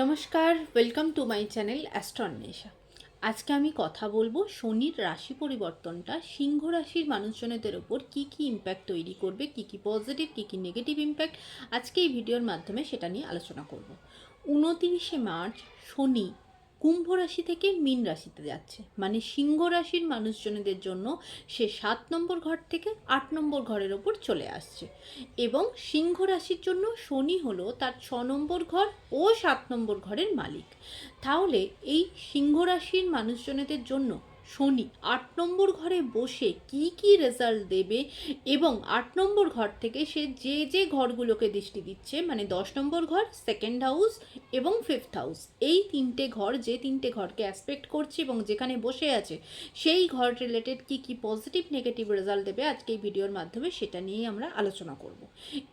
নমস্কার welcome to my channel Astronesha আজকে আমি কথা বলব শনির রাশি পরিবর্তনটা, সিংহ রাশির মানুষজনদের ওপর কী কী ইম্প্যাক্ট তৈরি করবে, কী কী পজিটিভ কী কী নেগেটিভ ইম্প্যাক্ট আজকে এই ভিডিওর মাধ্যমে সেটা নিয়ে আলোচনা করব। উনতিরিশে মার্চ, শনি কুম্ভ রাশি থেকে মীন রাশিতে যাচ্ছে। মানে সিংহ রাশির মানুষজনেদের জন্য সে সাত নম্বর ঘর থেকে আট নম্বর ঘরের ওপর চলে আসছে। এবং সিংহ রাশির জন্য শনি হলো তার ছ নম্বর ঘর ও সাত নম্বর ঘরের মালিক। তাহলে এই সিংহ রাশির মানুষজনেদের জন্য শনি আট নম্বর ঘরে বসে কি কি রেজাল্ট দেবে এবং আট নম্বর ঘর থেকে সে যে যে ঘরগুলোকে দৃষ্টি দিচ্ছে মানে দশ নম্বর ঘর সেকেন্ড হাউস এবং ফিফথ হাউস এই তিনটে ঘর যে তিনটে ঘরকে অ্যাসপেক্ট করছে এবং যেখানে বসে আছে, সেই ঘর রিলেটেড কি কি পজিটিভ নেগেটিভ রেজাল্ট দেবে আজকে এই ভিডিওর মাধ্যমে সেটা নিয়েই আমরা আলোচনা করব।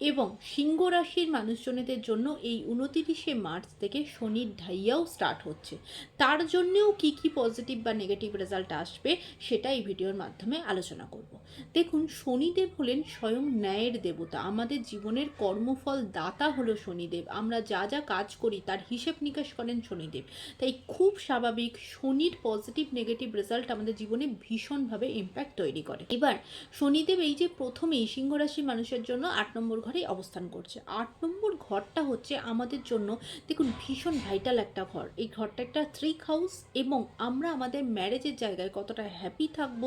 এবং সিংহ রাশির মানুষজনেদের জন্য এই উনতিরিশে মার্চ থেকে শনির ঢাইয়াও স্টার্ট হচ্ছে। তার জন্যেও কি কি পজিটিভ বা নেগেটিভ রেজাল্ট আসবে সেটা এই ভিডিওর মাধ্যমে আলোচনা করব। দেখুন, শনিদেব হলেন স্বয়ং ন্যায়ের দেবতা। আমাদের জীবনের কর্মফল দাতা হলো শনিদেব। আমরা যা যা কাজ করি তার হিসেব নিকাশ করেন শনিদেব। তাই খুব স্বাভাবিক শনির পজিটিভ, নেগেটিভ রেজাল্ট আমাদের জীবনে ভীষণভাবে ইম্প্যাক্ট তৈরি করে। এবার, শনিদেব এই যে প্রথমেই সিংহ রাশির মানুষের জন্য আট নম্বর ঘরে অবস্থান করছে। আট নম্বর ঘরটা হচ্ছে আমাদের জন্য, দেখুন, ভীষণ ভাইটাল একটা ঘর। এই ঘরটা একটা থ্রিক হাউস এবং আমরা আমাদের ম্যারেজের জায়গায় কতটা হ্যাপি থাকব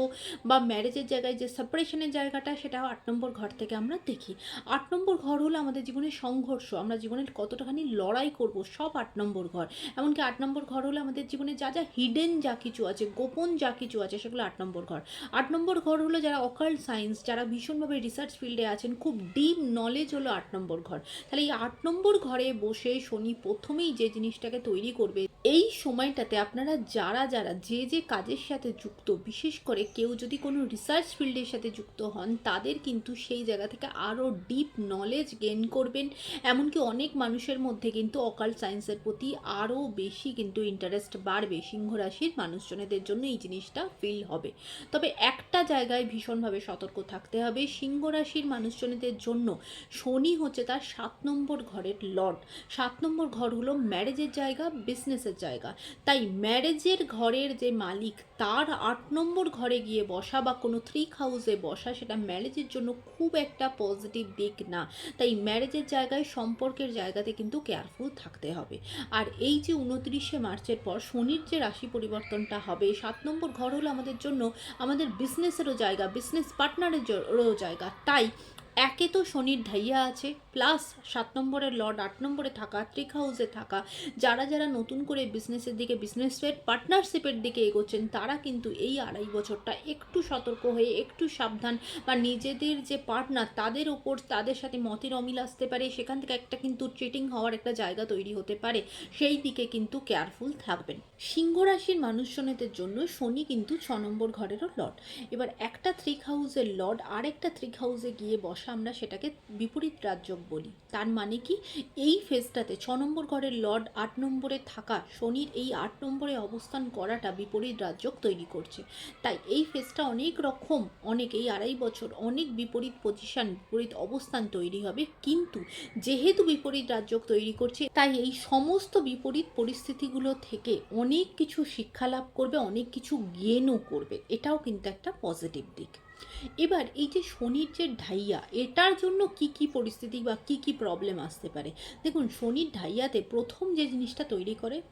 বা ম্যারেজের জায়গায় যে সেপারেশনের জায়গাটা সেটাও আট নম্বর ঘর থেকে আমরা দেখি। আট নম্বর ঘর হলো আমাদের জীবনের সংঘর্ষ, আমরা জীবনের কতটাখানি লড়াই করব সব আট নম্বর ঘর। এমনকি আট নম্বর ঘর হলো আমাদের জীবনে যা যা হিডেন যা কিছু আছে, গোপন যা কিছু আছে সেগুলো আট নম্বর ঘর। আট নম্বর ঘর হলো যারা অকাল্ট সায়েন্স যারা ভীষণভাবে রিসার্চ ফিল্ডে আছেন, খুব ডিপ নলেজ হলো আট নম্বর ঘর। তাহলে এই আট নম্বর ঘরে বসে শনি প্রথমেই যে জিনিসটাকে তৈরি করবে, এই সময়টাতে আপনারা যারা যারা যে যে কাজের সাথে যুক্ত, বিশেষ করে কেউ যদি কোনো রিসার্চ ফিল্ডের সাথে যুক্ত হন, তাদের কিন্তু সেই জায়গা থেকে আরও ডিপ নলেজ গেন করবেন। এমনকি অনেক মানুষের মধ্যে কিন্তু অকাল্ট সায়েন্সের প্রতি আরও বেশি কিন্তু ইন্টারেস্ট বাড়বে। সিংহ রাশির মানুষজনেদের জন্য এই জিনিসটা ফিল হবে। তবে একটা জায়গায় ভীষণভাবে সতর্ক থাকতে হবে, সিংহ রাশির মানুষজনেদের জন্য। শনি হচ্ছে তার সাত নম্বর ঘরের লর্ড সাত নম্বর ঘর হলো ম্যারেজের জায়গা বিজনেসের জায়গা। তাই ম্যারেজের ঘরের যে মালিক তার আট নম্বর ঘরে গিয়ে বসা বা কোনো থ্রিক হাউসে বসা, সেটা ম্যারেজের জন্য খুব একটা পজিটিভ দিক না। তাই ম্যারেজের জায়গায় সম্পর্কের জায়গাতে কিন্তু কেয়ারফুল থাকতে হবে। আর এই যে উনত্রিশে মার্চের পর শনির যে রাশি পরিবর্তনটা হবে, সাত নম্বর ঘর হলো আমাদের জন্য আমাদের বিজনেসেরও জায়গা বিজনেস পার্টনারেরও জায়গা। তাই একে তো শনির ঢাইয়া আছে প্লাস সাত নম্বরের লর্ড আট নম্বরে থাকা ট্রিক হাউসে থাকা, যারা যারা নতুন করে বিজনেসের দিকে বিজনেসের পার্টনারশিপের দিকে এগোচ্ছেন, তারা কিন্তু এই আড়াই বছরটা একটু সতর্ক হয়ে, একটু সাবধান বা নিজেদের যে পার্টনার তাদের ওপর তাদের সাথে মতের অমিল আসতে পারে, সেখান থেকে একটা কিন্তু চিটিং হওয়ার একটা জায়গা তৈরি হতে পারে, সেই দিকে কিন্তু কেয়ারফুল থাকবেন। সিংহ রাশির মানুষজনেদের জন্য শনি কিন্তু ছ নম্বর ঘরেরও লর্ড এবার একটা থ্রিক হাউসের লর্ড আরেকটা থ্রিক হাউসে গিয়ে বসা আমরা সেটাকে বিপরীত রাজ্যক বলি। তার মানে কি? এই ফেজটাতে ছ নম্বর ঘরের লর্ড আট নম্বরে থাকা শনির এই আট নম্বরে অবস্থান করাটা বিপরীত রাজ্যক তৈরি করছে। তাই এই ফেজটা অনেক রকম, অনেক এই আড়াই বছর অনেক বিপরীত পজিশন বিপরীত অবস্থান তৈরি হবে। কিন্তু যেহেতু বিপরীত রাজ্যক তৈরি করছে, তাই এই সমস্ত বিপরীত পরিস্থিতিগুলো থেকে অনেক কিছু শিক্ষা লাভ করবে, অনেক কিছু গেনও করবে। এটাও কিন্তু একটা পজিটিভ দিক। এবার এই যে শনির যে ঢাইয়া, এটার জন্য কি কি পরিস্থিতি বা কি কি প্রবলেম আসতে পারে? দেখুন, শনির ঢাইয়াতে প্রথম যে জিনিসটা তৈরি করে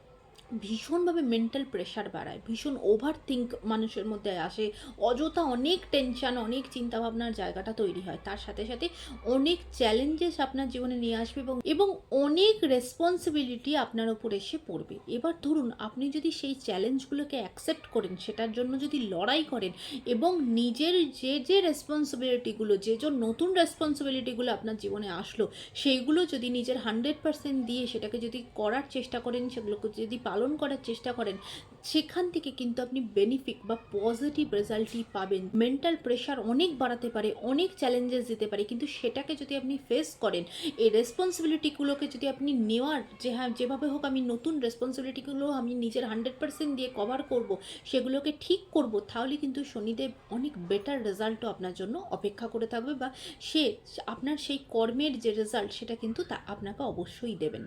ভীষণভাবে মেন্টাল প্রেশার বাড়ায়, ভীষণ ওভার থিঙ্ক মানুষের মধ্যে আসে, অযথা অনেক টেনশন অনেক চিন্তাভাবনার জায়গাটা তৈরি হয়। তার সাথে সাথে অনেক চ্যালেঞ্জেস আপনার জীবনে নিয়ে আসবে এবং এবং অনেক রেসপন্সিবিলিটি আপনার ওপর এসে পড়বে। এবার ধরুন, আপনি যদি সেই চ্যালেঞ্জগুলোকে অ্যাকসেপ্ট করেন, সেটার জন্য যদি লড়াই করেন এবং নিজের যে যে রেসপন্সিবিলিটিগুলো যে যে নতুন রেসপন্সিবিলিটিগুলো আপনার জীবনে আসলো, সেইগুলো যদি নিজের হান্ড্রেড পার্সেন্ট দিয়ে সেটাকে যদি করার চেষ্টা করেন, সেগুলোকে যদি পালন করার চেষ্টা করেন, সেখান থেকে কিন্তু আপনি বেনিফিট বা পজিটিভ রেজাল্টই পাবেন। মেন্টাল প্রেশার অনেক বাড়াতে পারে, অনেক চ্যালেঞ্জেস দিতে পারে, কিন্তু সেটাকে যদি আপনি ফেস করেন, এই রেসপন্সিবিলিটিগুলোকে যদি আপনি নেওয়ার, যে হ্যাঁ যেভাবে হোক আমি নতুন রেসপন্সিবিলিটিগুলো আমি নিজের হান্ড্রেড পার্সেন্ট দিয়ে কভার করব, সেগুলোকে ঠিক করব, তাহলে কিন্তু শনিদেব অনেক বেটার রেজাল্টও আপনার জন্য অপেক্ষা করে থাকবে বা সে, আপনার সেই কর্মের যে রেজাল্ট সেটা কিন্তু তা আপনাকে অবশ্যই দেবেন।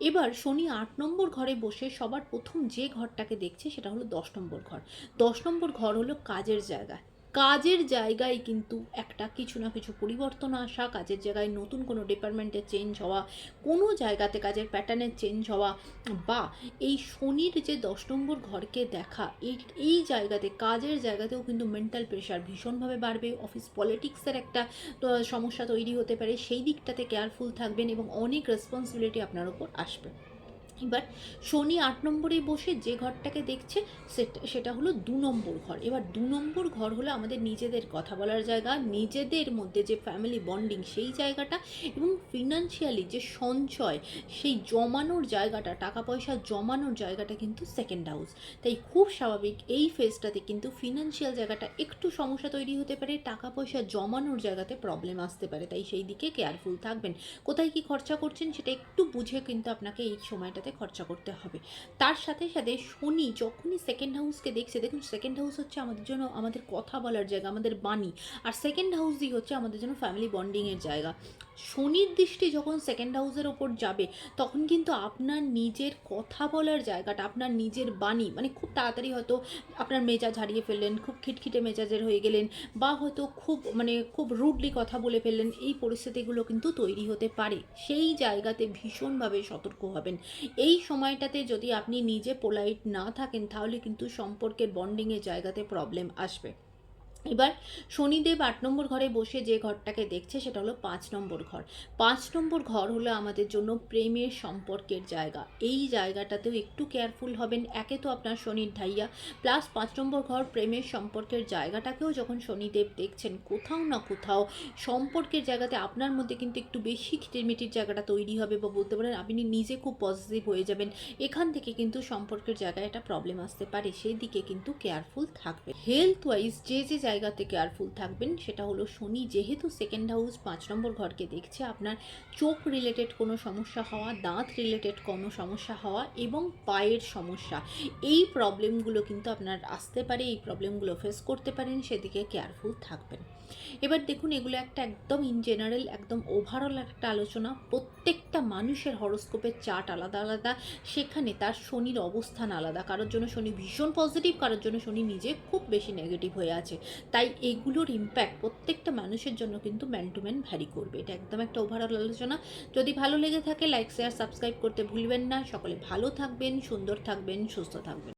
এবার শনি আট নম্বর ঘরে বসে সবার প্রথম যে ঘরটাকে দেখছে সেটা হলো দশ নম্বর ঘর। দশ নম্বর ঘর হলো কাজের জায়গা। কাজের জায়গায় কিন্তু একটা কিছু না কিছু পরিবর্তন আসা, কাজের জায়গায় নতুন কোনো ডিপার্টমেন্টে চেঞ্জ হওয়া, কোনো জায়গাতে কাজের প্যাটার্নের চেঞ্জ হওয়া বা এই শনির যে দশ নম্বর ঘরকে দেখা, এই এই জায়গাতে, কাজের জায়গাতেও কিন্তু মেন্টাল প্রেশার ভীষণভাবে বাড়বে। অফিস পলিটিক্সের একটা সমস্যা তৈরি হতে পারে। সেই দিকটাতে কেয়ারফুল থাকবেন এবং অনেক রেসপন্সিবিলিটি আপনার ওপর আসবে। এবার শনি আট নম্বরে বসে যে ঘরটাকে দেখছে সেটা সেটা হলো দু নম্বর ঘর। এবার দু নম্বর ঘর হলো আমাদের নিজেদের কথা বলার জায়গা, নিজেদের মধ্যে যে ফ্যামিলি বন্ডিং সেই জায়গাটা এবং ফিনান্সিয়ালি যে সঞ্চয়, সেই জমানোর জায়গাটা, টাকা পয়সা জমানোর জায়গাটা কিন্তু সেকেন্ড হাউস তাই খুব স্বাভাবিক এই ফেজটাতে কিন্তু ফিনান্সিয়াল জায়গাটা একটু সমস্যা তৈরি হতে পারে, টাকা পয়সা জমানোর জায়গাতে প্রবলেম আসতে পারে। তাই সেই দিকে কেয়ারফুল থাকবেন। কোথায় কি খরচা করছেন সেটা একটু বুঝে কিন্তু আপনাকে এই সময়টাতে খরচা করতে হবে। তার সাথে সাথে শনি যখনই সেকেন্ড হাউসকে দেখছে, দেখুন সেকেন্ড হাউস হচ্ছে আমাদের জন্য আমাদের কথা বলার জায়গা, আমাদের বাণী। আর সেকেন্ড হাউসই হচ্ছে আমাদের জন্য ফ্যামিলি বন্ডিংয়ের জায়গা। শনির দৃষ্টি যখন সেকেন্ড হাউসের ওপর যাবে, তখন কিন্তু আপনার নিজের কথা বলার জায়গাটা, আপনার নিজের বাণী মানে খুব তাড়াতাড়ি হয়তো আপনার মেজাজ হারিয়ে ফেললেন, খুব খিটখিটে মেজাজের হয়ে গেলেন বা হয়তো খুব মানে খুব রুডলি কথা বলে ফেললেন, এই পরিস্থিতিগুলো কিন্তু তৈরি হতে পারে। সেই জায়গাতে ভীষণভাবে সতর্ক হবেন। এই সময়টাতে যদি আপনি নিজে পোলাইট না থাকেন, তাহলে কিন্তু সম্পর্কের বন্ডিংয়ের জায়গাতে প্রবলেম আসবে। এবার শনিদেব আট নম্বর ঘরে বসে যে ঘরটাকে দেখছে, সেটা হলো পাঁচ নম্বর ঘর। পাঁচ নম্বর ঘর হলো আমাদের জন্য প্রেমের সম্পর্কের জায়গা। এই জায়গাটাতেও একটু কেয়ারফুল হবেন। একে তো আপনার শনির ঢাইয়া। প্লাস পাঁচ নম্বর ঘর প্রেমের সম্পর্কের জায়গাটাকেও যখন শনিদেব দেখছেন, কোথাও না কোথাও সম্পর্কের জায়গাতে আপনার মধ্যে কিন্তু একটু বেশি খিটিমিটির জায়গাটা তৈরি হবে বা বলতে পারেন আপনি নিজে খুব পজিটিভ হয়ে যাবেন। এখান থেকে কিন্তু সম্পর্কের জায়গায় একটা প্রবলেম আসতে পারে। সেই দিকে কিন্তু কেয়ারফুল থাকবে হেলথ ওয়াইজ যে যে জায়গাতে কেয়ারফুল থাকবেন। সেটা হলো শনি, যেহেতু সেকেন্ড হাউস পাঁচ নম্বর ঘরকে দেখছে, আপনার চোখ রিলেটেড কোনো সমস্যা হওয়া, দাঁত রিলেটেড কোনো সমস্যা হওয়া এবং পায়ের সমস্যা, এই প্রবলেমগুলো কিন্তু আপনার আসতে পারে, এই প্রবলেমগুলো ফেস করতে পারেন, সেদিকে কেয়ারফুল থাকবেন। এবার দেখুন, এগুলো একটা একদম ইন জেনারেল একদম ওভারঅল একটা আলোচনা। প্রত্যেকটা মানুষের হরস্কোপের চার্ট আলাদা আলাদা। সেখানে তার শনির অবস্থান আলাদা। কারোর জন্য শনি ভীষণ পজিটিভ কারোর জন্য শনি নিজে খুব বেশি নেগেটিভ হয়ে আছে। তাই এগুলোর ইম্প্যাক্ট প্রত্যেকটা মানুষের জন্য কিন্তু ম্যান টু ম্যান ভ্যারি করবে। এটা একদম একটা ওভারঅল আলোচনা। যদি ভালো লেগে থাকে লাইক শেয়ার সাবস্ক্রাইব করতে ভুলবেন না। সকলে ভালো থাকবেন, সুন্দর থাকবেন, সুস্থ থাকবেন।